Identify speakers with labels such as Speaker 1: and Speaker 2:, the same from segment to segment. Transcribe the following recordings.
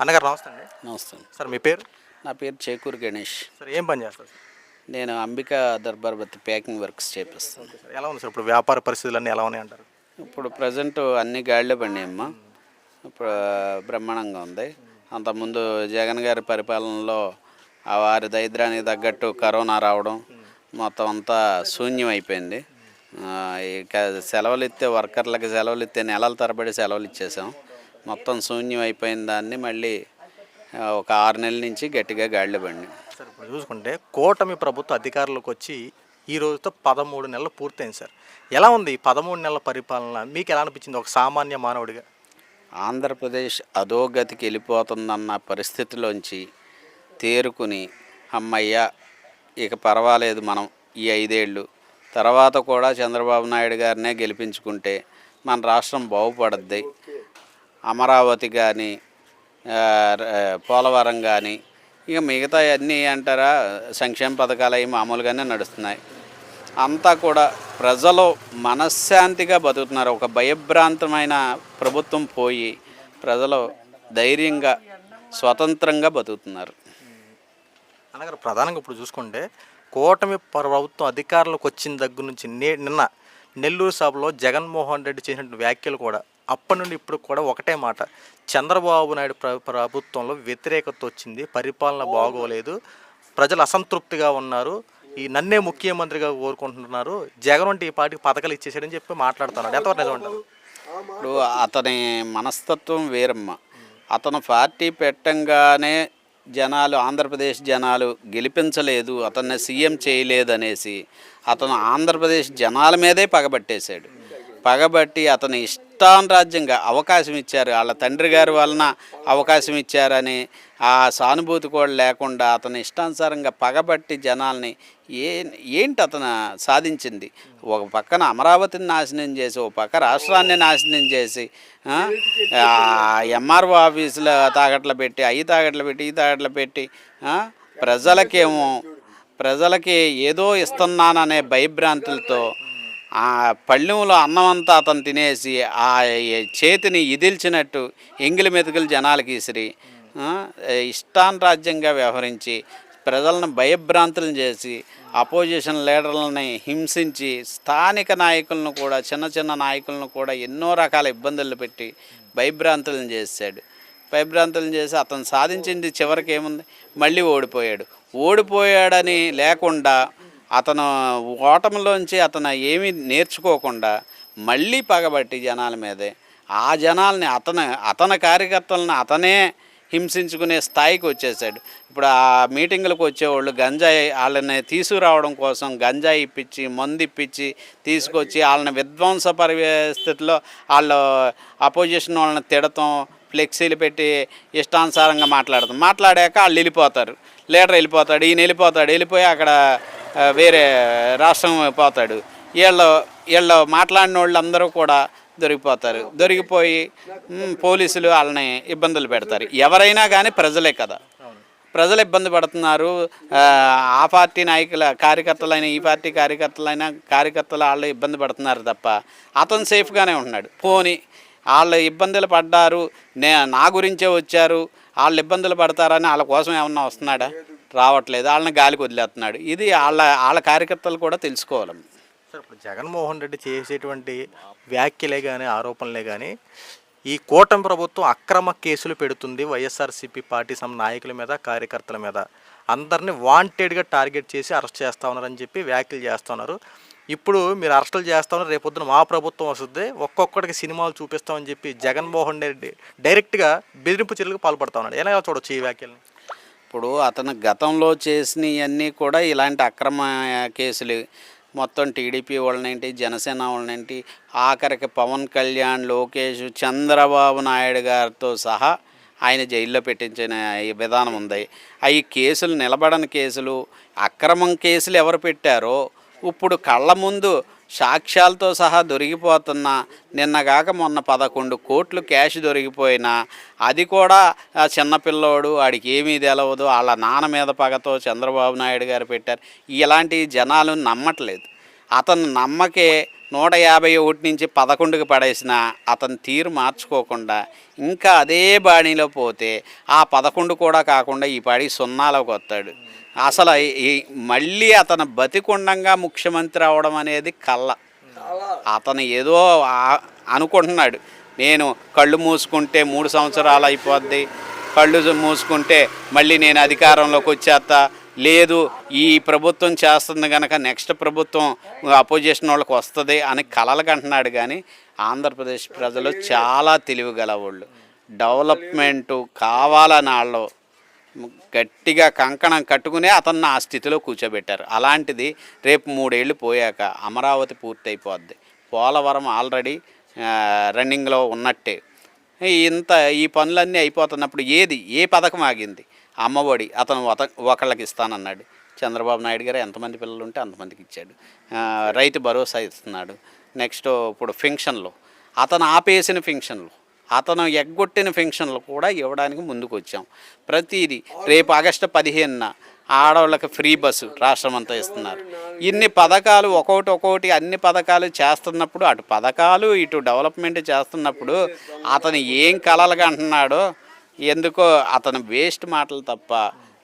Speaker 1: అన్నగారు నమస్తే అండి.
Speaker 2: నమస్తే
Speaker 1: సార్ మీ పేరు?
Speaker 2: నా పేరు చేకూరు గణేష్.
Speaker 1: సార్ ఏం పని చేస్తారు
Speaker 2: నేను అంబికా దర్బార్ బత్తి ప్యాకింగ్ వర్క్స్ చేపిస్తాను.
Speaker 1: సార్ ఎలా ఉంది సార్? ఇప్పుడు వ్యాపార పరిస్థితులు అన్నీ ఎలా ఉన్నాయి అంటారు?
Speaker 2: ఇప్పుడు ప్రజెంట్ అన్ని గాడిలో పడినాయమ్మా. ఇప్పుడు బ్రహ్మాండంగా ఉంది. అంతకుముందు జగన్ గారి పరిపాలనలో ఆ వారి దరిద్రానికి తగ్గట్టు కరోనా రావడం మొత్తం అంతా శూన్యం అయిపోయింది. ఇక సెలవులు ఇస్తే వర్కర్లకు సెలవులు ఇస్తే నెలల తరబడి సెలవులు ఇచ్చేసాం. మొత్తం శూన్యం అయిపోయిన దాన్ని మళ్ళీ ఒక ఆరు నెలల నుంచి గట్టిగా గాడిలో పడినాయి
Speaker 1: సార్ ఇప్పుడు చూసుకుంటే కూటమి ప్రభుత్వ అధికారులకు వచ్చి ఈ రోజుతో పదమూడు నెలలు పూర్తయింది సార్. ఎలా ఉంది ఈ పదమూడు నెలల పరిపాలన? మీకు ఎలా అనిపించింది ఒక సామాన్య మానవుడిగా?
Speaker 2: ఆంధ్రప్రదేశ్ అధోగతికి వెళ్ళిపోతుందన్న పరిస్థితిలోంచి తేరుకుని అమ్మయ్య ఇక పర్వాలేదు మనం ఈ ఐదేళ్ళు. తర్వాత కూడా చంద్రబాబు నాయుడు గారినే గెలిపించుకుంటే మన రాష్ట్రం బాగుపడద్ది. అమరావతి కానీ పోలవరం కానీ ఇక మిగతా అన్నీ అంటారా సంక్షేమ పథకాలు అవి మామూలుగానే నడుస్తున్నాయి. అంతా కూడా ప్రజలు మనశ్శాంతిగా బతుకుతున్నారు. ఒక భయభ్రాంతమైన ప్రభుత్వం పోయి ప్రజలు ధైర్యంగా స్వతంత్రంగా బతుకుతున్నారు.
Speaker 1: అలాగే ప్రధానంగా ఇప్పుడు చూసుకుంటే కూటమి ప్రభుత్వం అధికారులకు వచ్చిన దగ్గర నుంచి నే నిన్న నెల్లూరు సభలో జగన్మోహన్ రెడ్డి చేసిన వ్యాఖ్యలు కూడా అప్పటి నుండి ఇప్పుడు కూడా ఒకటే మాట. చంద్రబాబు నాయుడు ప్ర ప్రభుత్వంలో వ్యతిరేకత వచ్చింది పరిపాలన బాగోలేదు ప్రజలు అసంతృప్తిగా ఉన్నారు ఈ నన్నే ముఖ్యమంత్రిగా కోరుకుంటున్నారు జగన్ వంటి ఈ పార్టీకి పథకాలు ఇచ్చేసాడని చెప్పి మాట్లాడుతున్నాడు. ఎంతవరకు నిజం అంటారు
Speaker 2: ఇప్పుడు అతని మనస్తత్వం వేరమ్మ. అతను పార్టీ పెట్టంగానే జనాలు ఆంధ్రప్రదేశ్ జనాలు గెలిపించలేదు అతన్ని సీఎం చేయలేదు అనేసి అతను ఆంధ్రప్రదేశ్ జనాల మీదే పగబట్టేశాడు. పగబట్టి అతను ఇష్టానురాజ్యంగా అవకాశం ఇచ్చారు. వాళ్ళ తండ్రి గారి వలన అవకాశం ఇచ్చారని ఆ సానుభూతి కూడా లేకుండా అతను ఇష్టానుసారంగా పగబట్టి జనాల్ని ఏ ఏంటి అతను సాధించింది? ఒక పక్కన అమరావతిని నాశనం చేసి ఒక పక్క రాష్ట్రాన్ని నాశనం చేసి ఎంఆర్ఓ ఆఫీసులో తాగట్లు పెట్టి అవి తాగట్లు పెట్టి ఈ తాగట్లు పెట్టి ప్రజలకేమో ప్రజలకి ఏదో ఇస్తున్నాననే భయభ్రాంతులతో ఆ పళ్ళెంలో అన్నం అంతా అతను తినేసి ఆ చేతిని ఇదిల్చినట్టు ఎంగిలి మెతుకులు జనాలకి ఇసిరి ఆ, వ్యవహరించి ప్రజలను భయభ్రాంతులను చేసి అపోజిషన్ లీడర్లని హింసించి స్థానిక నాయకులను కూడా చిన్న చిన్న నాయకులను కూడా ఎన్నో రకాల ఇబ్బందులు పెట్టి భయభ్రాంతులను చేశాడు. భయభ్రాంతులను చేసి అతను సాధించింది చివరికి ఏముంది? మళ్ళీ ఓడిపోయాడు. ఓడిపోయాడని లేకుండా అతను ఓటమిలోంచి అతను ఏమీ నేర్చుకోకుండా మళ్ళీ పగబట్టి జనాల మీదే ఆ జనాల్ని అతను అతని కార్యకర్తలను అతనే హింసించుకునే స్థాయికి వచ్చేసాడు. ఇప్పుడు ఆ మీటింగులకు వచ్చేవాళ్ళు గంజాయి వాళ్ళని తీసుకురావడం కోసం గంజాయి ఇప్పించి మందు ఇప్పించి తీసుకొచ్చి వాళ్ళని విధ్వంస పరిస్థితిలో వాళ్ళు అపోజిషన్ వాళ్ళని తిడతాం ఫ్లెక్సీలు పెట్టి ఇష్టానుసారంగా మాట్లాడతాం. మాట్లాడాక వాళ్ళు వెళ్ళిపోతారు. లీడర్ వెళ్ళిపోతాడు ఈయన వెళ్ళిపోతాడు. వెళ్ళిపోయి అక్కడ వేరే రాష్ట్రం పోతాడు. వీళ్ళు వీళ్ళు మాట్లాడిన వాళ్ళు అందరూ కూడా దొరికిపోతారు. దొరికిపోయి పోలీసులు వాళ్ళని ఇబ్బందులు పెడతారు. ఎవరైనా కానీ ప్రజలే కదా. ప్రజలు ఇబ్బంది పడుతున్నారు. ఆ, పార్టీ నాయకుల కార్యకర్తలైన ఈ పార్టీ కార్యకర్తలైనా కార్యకర్తలు వాళ్ళు ఇబ్బంది పడుతున్నారు తప్ప అతను సేఫ్గానే ఉంటున్నాడు. పోని వాళ్ళు ఇబ్బందులు పడ్డారు నే నా గురించే వచ్చారు వాళ్ళు ఇబ్బందులు పడతారని వాళ్ళ కోసం ఏమన్నా వస్తున్నాడా? రావట్లేదు. వాళ్ళని గాలికి వదిలేస్తున్నాడు. ఇది వాళ్ళ వాళ్ళ కార్యకర్తలు కూడా తెలుసుకోవాలి.
Speaker 1: సార్ ఇప్పుడు జగన్మోహన్ రెడ్డి చేసేటువంటి వ్యాఖ్యలే కానీ ఆరోపణలే కానీ ఈ కూటమి ప్రభుత్వం అక్రమ కేసులు పెడుతుంది వైఎస్ఆర్సీపీ పార్టీ సమ నాయకుల మీద కార్యకర్తల మీద. అందరినీ వాంటెడ్గా టార్గెట్ చేసి అరెస్ట్ చేస్తా ఉన్నారని చెప్పి వ్యాఖ్యలు చేస్తున్నారు ఇప్పుడు మీరు అరెస్టులు చేస్తా ఉన్నారు. రేపొద్దున మా ప్రభుత్వం వస్తుంది. ఒక్కొక్కడికి సినిమాలు చూపిస్తామని చెప్పి జగన్మోహన్ రెడ్డి డైరెక్ట్గా బెదిరింపు చర్యలకు పాల్పడతా ఉన్నాడు. ఎలా చూడొచ్చు ఈ వ్యాఖ్యల్ని?
Speaker 2: ఇప్పుడు అతను గతంలో చేసినవన్నీ కూడా ఇలాంటి అక్రమ కేసులు. మొత్తం టీడీపీ వాళ్ళనేంటి జనసేన వాళ్ళనేంటి ఆఖరికి పవన్ కళ్యాణ్ లోకేష్ చంద్రబాబు నాయుడు గారితో సహా ఆయన జైల్లో పెట్టించిన విధానం ఉంది. అవి కేసులు నిలబడని కేసులు అక్రమం కేసులు ఎవరు పెట్టారో ఇప్పుడు కళ్ళ ముందు సాక్ష్యాలతో సహా దొరికిపోతున్న. నిన్నగాక మొన్న పదకొండు కోట్లు క్యాష్ దొరికిపోయినా అది కూడా ఆ చిన్నపిల్లోడు వాడికి ఏమీ తెలవదు. వాళ్ళ నాన్న మీద పగతో చంద్రబాబు నాయుడు గారు పెట్టారు. ఇలాంటి జనాలు నమ్మట్లేదు. అతను నమ్మకే నూట యాభై ఒకటి నుంచి పదకొండుకి పడేసిన అతని తీరు మార్చుకోకుండా ఇంకా అదే బాణీలో పోతే ఆ పదకొండు కూడా కాకుండా ఈ పాడి సున్నాలోకి వస్తాడు. అసలు ఈ మళ్ళీ అతను బతికుండంగా ముఖ్యమంత్రి అవడం అనేది కళ్ళ. అతను ఏదో అనుకుంటున్నాడు. నేను కళ్ళు మూసుకుంటే మూడు సంవత్సరాలు అయిపోద్ది. కళ్ళు మూసుకుంటే మళ్ళీ నేను అధికారంలోకి వచ్చేస్తా. లేదు ఈ ప్రభుత్వం చేస్తుంది కనుక నెక్స్ట్ ప్రభుత్వం అపోజిషన్ వాళ్ళకి వస్తుంది అని కలలకు అంటున్నాడు కానీ ఆంధ్రప్రదేశ్ ప్రజలు చాలా తెలివిగల వాళ్ళు డెవలప్మెంటు కావాలని వాళ్ళు గట్టిగా కంకణం కట్టుకునే అతన్ని ఆ స్థితిలో కూర్చోబెట్టారు. అలాంటిది రేపు మూడేళ్ళు పోయాక అమరావతి పూర్తయిపోద్ది. పోలవరం ఆల్రెడీ రన్నింగ్లో ఉన్నట్టే. ఇంత ఈ పనులన్నీ అయిపోతున్నప్పుడు ఏది ఏ పథకం ఆగింది? అమ్మఒడి అతను ఒకళ్ళకి ఇస్తానన్నాడు. చంద్రబాబు నాయుడు గారు ఎంతమంది పిల్లలు ఉంటే అంతమందికి ఇచ్చాడు. రైతు భరోసా ఇస్తున్నాడు. నెక్స్ట్ ఇప్పుడు ఫింక్షన్లో. అతను ఆపేసిన ఫింక్షన్లో. అతను ఎగ్గొట్టిన పెన్షన్లు కూడా ఇవ్వడానికి ముందుకు వచ్చాం ప్రతిదీ రేపు ఆగస్టు పదిహేనున ఆడవాళ్ళకి ఫ్రీ బస్సు రాష్ట్రం అంతా ఇస్తున్నారు. ఇన్ని పథకాలు ఒక్కొక్కటి ఒక్కొక్కటి అన్ని పథకాలు చేస్తున్నప్పుడు అటు పథకాలు ఇటు డెవలప్మెంట్ చేస్తున్నప్పుడు అతను ఏం కలలుగా అంటున్నాడో ఎందుకో అతను వేస్ట్ మాటలు తప్ప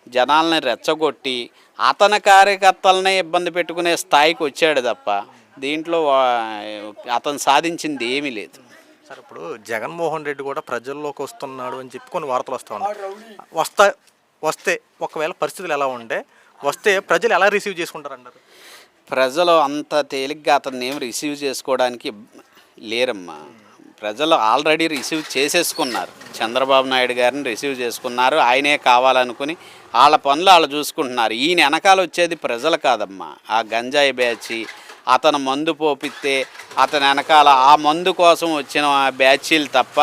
Speaker 2: జనాల్ని రెచ్చగొట్టి అతని కార్యకర్తలనే ఇబ్బంది పెట్టుకునే స్థాయికి వచ్చాడు తప్ప దీంట్లో అతను సాధించింది ఏమీ లేదు.
Speaker 1: సార్ ఇప్పుడు జగన్మోహన్ రెడ్డి కూడా ప్రజల్లోకి వస్తున్నాడు అని చెప్పి కొన్ని వార్తలు వస్తూ ఉన్నాయి. వస్తా వస్తే ఒకవేళ పరిస్థితులు ఎలా ఉంటే వస్తే ప్రజలు ఎలా రిసీవ్ చేసుకుంటారంటారు?
Speaker 2: ప్రజలు అంత తేలిగ్గా అతన్ని ఏం రిసీవ్ చేసుకోవడానికి లేరమ్మా. ప్రజలు ఆల్రెడీ రిసీవ్ చేసేసుకున్నారు. చంద్రబాబు నాయుడు గారిని రిసీవ్ చేసుకున్నారు. ఆయనే కావాలనుకుని వాళ్ళ పనులు వాళ్ళు చూసుకుంటున్నారు. ఈయన వెనకాల వచ్చేది ప్రజలు కాదమ్మా. ఆ గంజాయి బ్యాచి అతను మందు పోపిస్తే అతని వెనకాల ఆ మందు కోసం వచ్చిన బ్యాచీలు తప్ప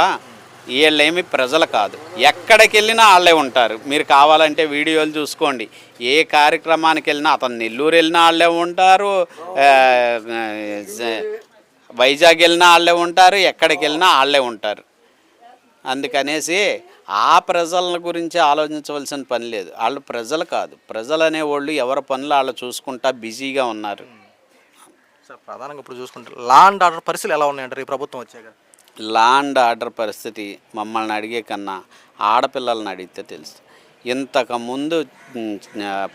Speaker 2: వీళ్ళేమి ప్రజలు కాదు. ఎక్కడికి వెళ్ళినా వాళ్ళే ఉంటారు. మీరు కావాలంటే వీడియోలు చూసుకోండి. ఏ కార్యక్రమానికి వెళ్ళినా అతను నెల్లూరు వెళ్ళినా వాళ్ళే ఉంటారు వైజాగ్ వెళ్ళినా వాళ్ళే ఉంటారు ఎక్కడికి వెళ్ళినా వాళ్ళే ఉంటారు. అందుకనేసి ఆ ప్రజల గురించి ఆలోచించవలసిన పని లేదు. వాళ్ళు ప్రజలు కాదు. ప్రజలు అనేవాళ్ళు ఎవరి పనులు వాళ్ళు చూసుకుంటా బిజీగా ఉన్నారు.
Speaker 1: సార్ ప్రధానంగా ఇప్పుడు చూసుకుంటే లా అండ్ ఆర్డర్ పరిస్థితులు ఎలా ఉన్నాయంటారు ఈ ప్రభుత్వం వచ్చాక?
Speaker 2: ల్యాండ్ ఆర్డర్ పరిస్థితి మమ్మల్ని అడిగే కన్నా ఆడపిల్లల్ని అడిగితే తెలుసు. ఇంతకు ముందు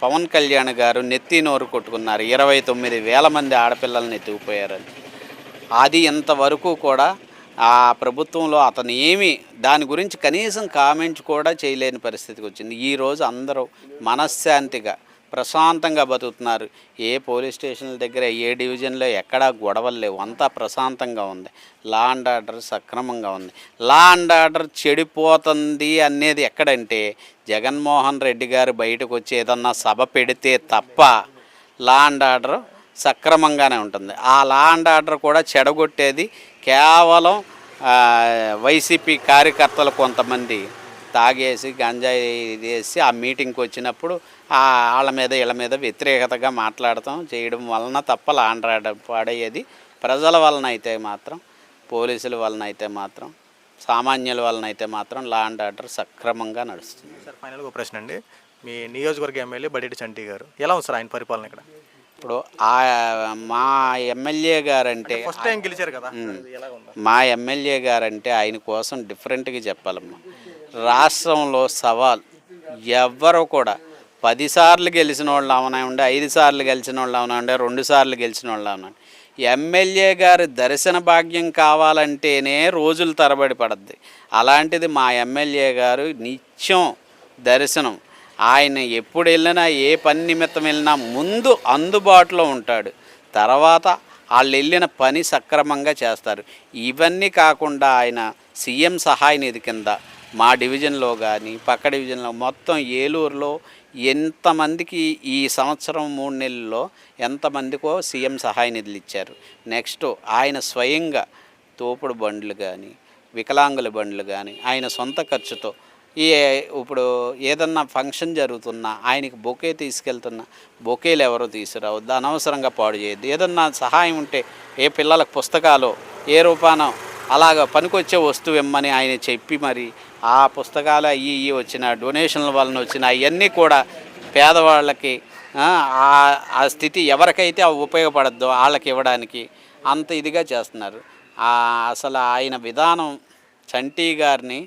Speaker 2: పవన్ కళ్యాణ్ గారు నెత్తి నోరు కొట్టుకున్నారు. ఇరవై తొమ్మిది వేల మంది ఆడపిల్లల్ని ఎత్తుకుపోయారని. అది ఇంతవరకు కూడా ఆ ప్రభుత్వంలో అతను ఏమి దాని గురించి కనీసం కామెంట్ కూడా చేయలేని పరిస్థితికి వచ్చింది. ఈరోజు అందరూ మనశ్శాంతిగా ప్రశాంతంగా బతుకుతున్నారు. ఏ పోలీస్ స్టేషన్ల దగ్గర ఏ డివిజన్లో ఎక్కడా గొడవలు లేవు. అంతా ప్రశాంతంగా ఉంది. లా అండ్ ఆర్డర్ సక్రమంగా ఉంది. లా అండ్ ఆర్డర్ చెడిపోతుంది అనేది ఎక్కడంటే జగన్మోహన్ రెడ్డి గారు బయటకు వచ్చి ఏదన్నా సభ పెడితే తప్ప లా అండ్ ఆర్డర్ సక్రమంగానే ఉంటుంది. ఆ లా అండ్ ఆర్డర్ కూడా చెడగొట్టేది కేవలం వైసీపీ కార్యకర్తలు కొంతమంది తాగేసి గంజాయి వేసి ఆ మీటింగ్కి వచ్చినప్పుడు ఆ వాళ్ళ మీద వీళ్ళ మీద వ్యతిరేకతగా మాట్లాడటం చేయడం వలన తప్ప లా అండ్ ఆర్డర్ పాడయ్యేది ప్రజల వలన అయితే మాత్రం పోలీసుల వలన అయితే మాత్రం సామాన్యుల వలన అయితే మాత్రం లా అండ్ ఆర్డర్ సక్రమంగా నడుస్తుంది.
Speaker 1: సార్ ఫైనల్గా ఒక ప్రశ్న అండి. మీ నియోజకవర్గ ఎమ్మెల్యే బడేటి చంటి గారు ఎలా ఉంది సార్ ఆయన పరిపాలన ఇక్కడ?
Speaker 2: ఇప్పుడు ఆ మా ఎమ్మెల్యే గారంటే
Speaker 1: ఫస్ట్ టైం గెలిచారు కదా
Speaker 2: మా ఎమ్మెల్యే గారంటే ఆయన కోసం డిఫరెంట్గా చెప్పాలమ్మా. రాష్ట్రంలో సవాల్ ఎవ్వరు కూడా పదిసార్లు గెలిచిన వాళ్ళు అవనండి ఐదు సార్లు గెలిచిన వాళ్ళు అవనండి రెండు సార్లు గెలిచిన వాళ్ళు అవనండి ఎమ్మెల్యే గారి దర్శన భాగ్యం కావాలంటేనే రోజులు తరబడి పడద్ది. అలాంటిది మా ఎమ్మెల్యే గారు నిత్యం దర్శనం. ఆయన ఎప్పుడు వెళ్ళినా ఏ పని నిమిత్తం వెళ్ళినా ముందు అందుబాటులో ఉంటాడు. తర్వాత వాళ్ళు వెళ్ళిన పని సక్రమంగా చేస్తారు. ఇవన్నీ కాకుండా ఆయన సీఎం సహాయ నిధి కింద మా డివిజన్లో కానీ పక్క డివిజన్లో మొత్తం ఏలూరులో ఎంతమందికి ఈ సంవత్సరం మూడు నెలల్లో ఎంతమందికో సీఎం సహాయ నిధులు ఇచ్చారు. నెక్స్ట్ ఆయన స్వయంగా తోపుడు బండ్లు కానీ వికలాంగుల బండ్లు కానీ ఆయన సొంత ఖర్చుతో ఈ ఇప్పుడు ఏదన్నా ఫంక్షన్ జరుగుతున్నా ఆయనకి బొకే తీసుకెళ్తున్నా బొకేలు ఎవరో తీసుకురావద్దు అనవసరంగా పాడు చేయొద్దు. ఏదన్నా సహాయం ఉంటే ఏ పిల్లలకు పుస్తకాలు ఏ రూపానో అలాగ పనికొచ్చే వస్తువు ఇమ్మని ఆయన చెప్పి మరి ఆ పుస్తకాలు అవి ఇవి వచ్చిన డొనేషన్ల వలన వచ్చిన అవన్నీ కూడా పేదవాళ్ళకి ఆ, స్థితి ఎవరికైతే అవి ఉపయోగపడద్దో వాళ్ళకి ఇవ్వడానికి అంత ఇదిగా చేస్తున్నారు. అసలు ఆయన విధానం చంటి గారిని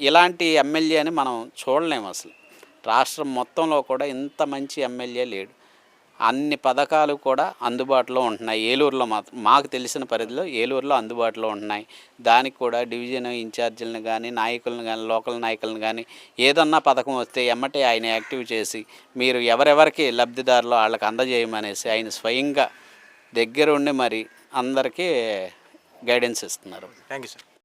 Speaker 2: ఇలాంటి ఎమ్మెల్యే అని మనం చూడలేము అసలు. రాష్ట్రం మొత్తంలో కూడా ఇంత మంచి ఎమ్మెల్యే లేడు. అన్ని పథకాలు కూడా అందుబాటులో ఉంటున్నాయి. ఏలూరులో మాత్రం మాకు తెలిసిన పరిధిలో ఏలూరులో అందుబాటులో ఉంటున్నాయి. దానికి కూడా డివిజన్ ఇన్ఛార్జీలను కానీ నాయకులను కానీ లోకల్ నాయకులను కానీ ఏదన్నా పథకం వస్తే ఎమ్మటే ఆయన యాక్టివ్ చేసి మీరు ఎవరెవరికి లబ్ధిదారులో వాళ్ళకి అందజేయమనేసి ఆయన స్వయంగా దగ్గరుండి మరి అందరికీ గైడెన్స్ ఇస్తున్నారు.
Speaker 1: Thank you sir.